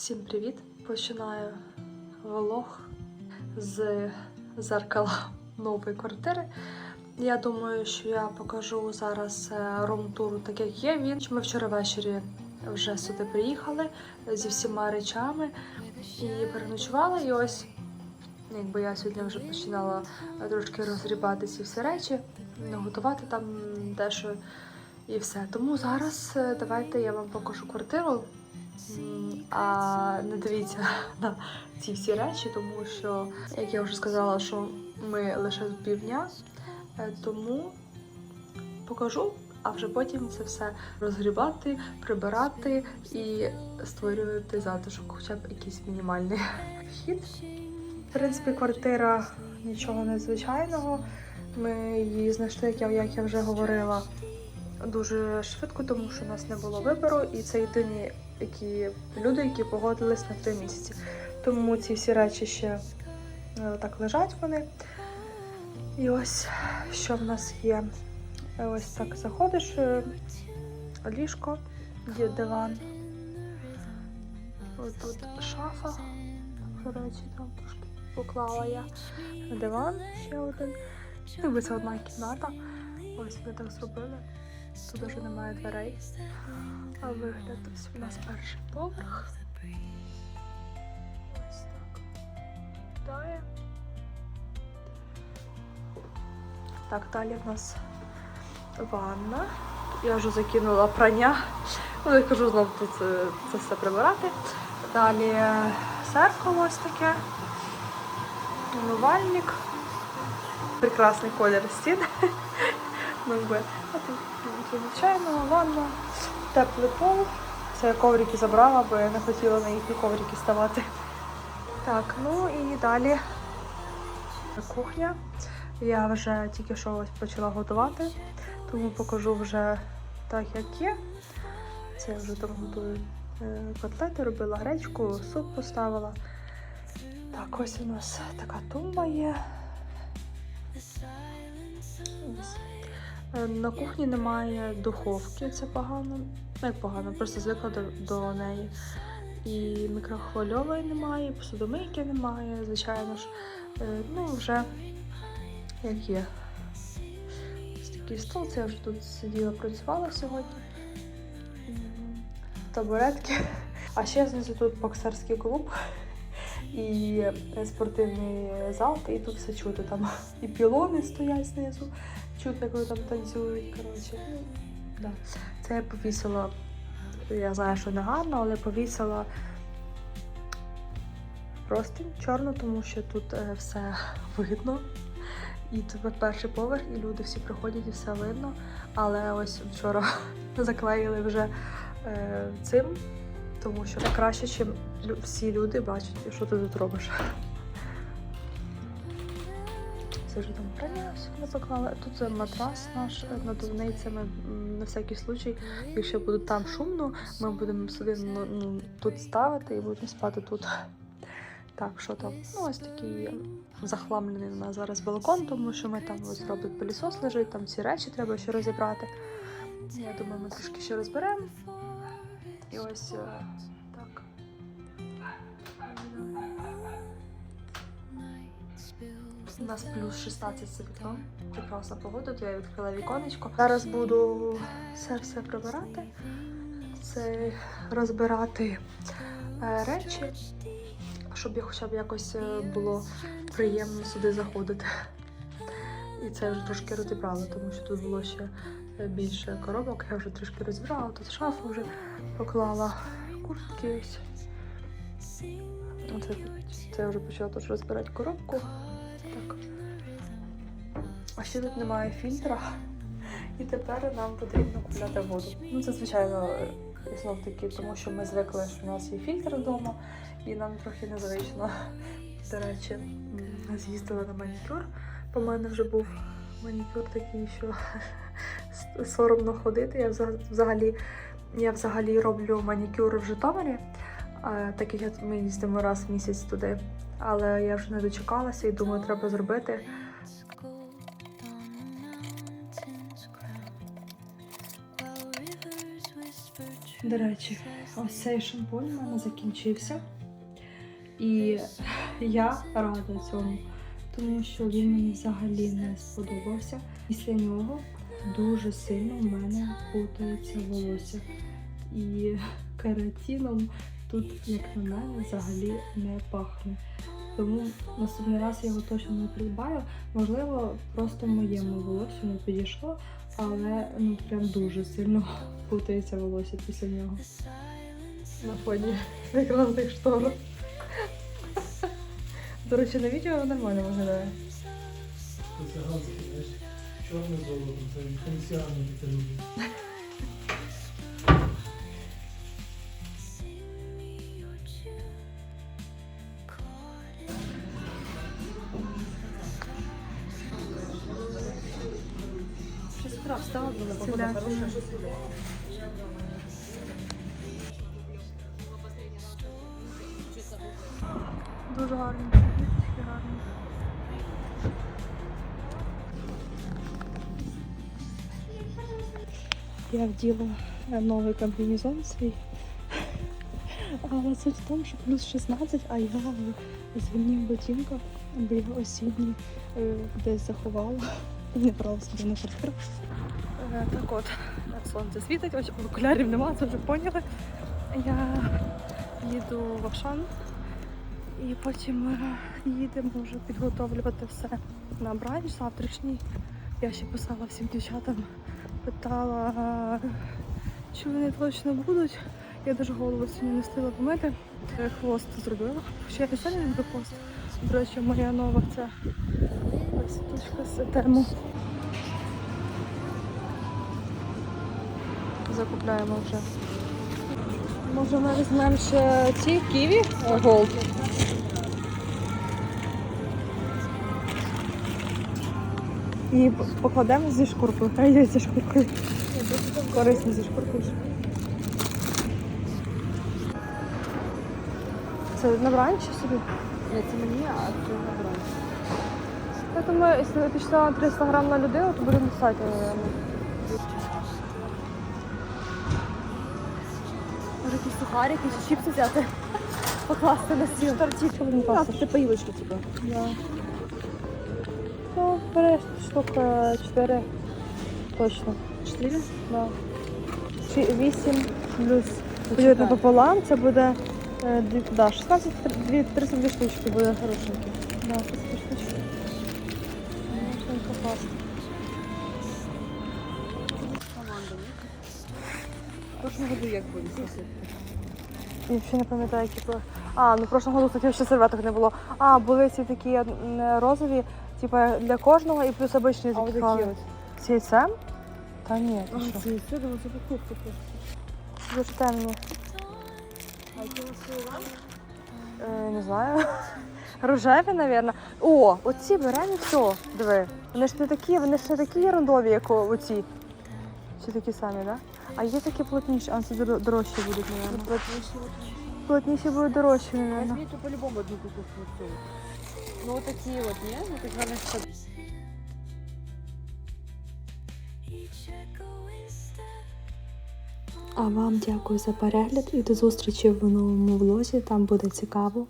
Всім привіт! Починаю влог з зеркала нової квартири. Я думаю, що я покажу зараз е, рум-тур, так як є він. Ми вчора ввечері вже сюди приїхали зі всіма речами і переночували. І ось якби я сьогодні вже починала трошки розгрібати ці всі речі, готувати там дещо і все. Тому зараз е, давайте я вам покажу квартиру. А не дивіться на ці всі речі, тому що, як я вже сказала, що ми лише тут півдня, е, тому покажу, а вже потім це все розгрібати, прибирати і створювати затишок, хоча б якийсь мінімальний вхід. В принципі, квартира нічого незвичайного. Ми її знайшли, як я, як я вже говорила, дуже швидко, тому що у нас не було вибору, і це єдині які люди, які погодились на три місяці. Тому ці всі речі ще е, так лежать вони. І ось що в нас є. Ось так заходиш, е, ліжко, є диван. Ось тут шафа. До речі, там трошки поклала я. Диван ще один. Ніби це одна кімната. Ось ми так зробили. Тут вже немає дверей. А вигляд ось у нас перший поверх. Ось так. Далі. Так, далі в нас ванна. Я вже закинула прання. Ну, я кажу, знову тут е, це все прибирати. Далі зеркало ось таке. Умивальник. Прекрасний колір стін. Ну, а звичайно, ванна, теплий пол. Це я коврики забрала, бо я не хотіла на їхні коврики ставати. Так, ну і далі кухня. Я вже тільки що ось почала готувати, тому покажу вже так, як є. Це я вже там готую е, котлети, робила гречку, суп поставила. Так, ось у нас така тумба є. Ось. Е, На кухні немає духовки, це погано. Ну, як погано, просто звикла до, до неї. І мікрохвильової немає, і посудомийки немає, звичайно ж. Е, Ну, вже як є. Ось такий стол, це я вже тут сиділа, працювала сьогодні. Табуретки. А ще знизу тут боксерський клуб і спортивний зал, і тут все чути. Там і пілони стоять знизу, чути, як вони там танцюють. Коротше. Да. Це я повісила, я знаю, що не гарно, але повісила простинь чорну, тому що тут е, все видно. І тут перший поверх, і люди всі приходять і все видно. Але ось вчора заклеїли вже е, цим, тому що краще, ніж всі люди бачать, що ти тут робиш. Це вже там прання не поклала. Тут е, матрас наш е, надувний, це ми на всякий случай, якщо буде там шумно, ми будемо сюди ну, ну, тут ставити і будемо спати тут. Так, що там? Ну, ось такий е, захламлений у нас зараз балкон, тому що ми там ось робить пилісос лежить, там ці речі треба ще розібрати. Я думаю, ми трошки ще розберемо. І ось е, так. У нас плюс 16 за вікном. Прекрасна погода, то я відкрила віконечко. Зараз буду все все прибирати, це розбирати е, речі, щоб хоча б якось е, було приємно сюди заходити. І це вже трошки розібрала, тому що тут було ще е, більше коробок. Я вже трошки розібрала, тут шафу вже поклала, куртки це я вже почала теж розбирати коробку. А ще тут немає фільтра, і тепер нам потрібно купляти воду. Ну, це, звичайно, знов таки, тому що ми звикли, що у нас є фільтр вдома, і нам трохи незвично. До речі, з'їздила на манікюр. По мене вже був манікюр такий, що соромно ходити. Я взагалі, я взагалі роблю манікюр в Житомирі, е, так як ми їздимо раз в місяць туди. Але я вже не дочекалася і думаю, треба зробити. До речі, Ось цей шампунь у мене закінчився. І я рада цьому, тому що він мені взагалі не сподобався. Після нього дуже сильно в мене путається волосся. І кератином тут, як на мене, взагалі не пахне. Тому наступний раз я його точно не придбаю. Можливо, просто моєму волосю не підійшло, але ну прям дуже сильно путається волосся після нього. На фоні екранних штор. До речі, на відео нормально виглядає. Це циганське, знаєш, чорне золото, це пенсіани таке утра встала, была погода Всегда. Дуже гарно. Дуже гарно. Я вділа новий комбінезон свій. Але суть в тому, що плюс 16, а я в зимніх ботинках, бо я осінні е, десь заховала не брала собі на квартиру. Е, Так от, сонце світить, ось окулярів нема, це вже поняли. Я їду в Ашан і потім е, їдемо вже підготовлювати все на бранч завтрашній. Я ще писала всім дівчатам, питала, чи вони точно будуть. Я дуже голову сьогодні не встигла помити. Е, Хвост зробила. Ще я не люблю хвост. До речі, моя нова це ось з термо. Закупляємо вже. Може ми візьмемо ще ці ківі голд. І покладемо зі шкуркою. Хай є зі шкуркою. Корисно зі шкуркою. Це на бранч собі? Ні, це мені, а це на бранч. Я думаю, якщо ти пішла 300 грам на людину, то будемо достатньо, сухарики чи чіпси взяти? Покласти на стіл. Торті, що не Так, це поїлочки, типу. Да. Ну, береш штук 4 точно. Чотири? Да. Чи 8 плюс поділити пополам, це буде е, дві- да, 16, дві- 32 штучки буде хорошенькі. Да, 32 штучки. Хорошенько паста. В прошлом году як були? Я взагалі не пам'ятаю, які були. А, ну в прошлому году, кстати, ще серветок не було. А, були ці такі розові, типу для кожного і плюс обичні такі. клали. З яйцем? Та ні, ти А, що? це це, думаю, це покупка просто. Дуже темні. А які у вас? Е, не знаю. Рожеві, мабуть. О, оці беремо і все. Диви. Вони ж не такі, вони ж не такі ерундові, як оці. Чи такі самі, так? Да? А є такі плотніші, а це дор- дорожчі будуть, мабуть. Плотніші. Плотніші будуть дорожчі, мабуть. Возьми то по-любому одну кукушку цю. Ну вот такие вот, не? Ну так гарно що. А вам дякую за перегляд і до зустрічі в новому влозі. Там буде цікаво.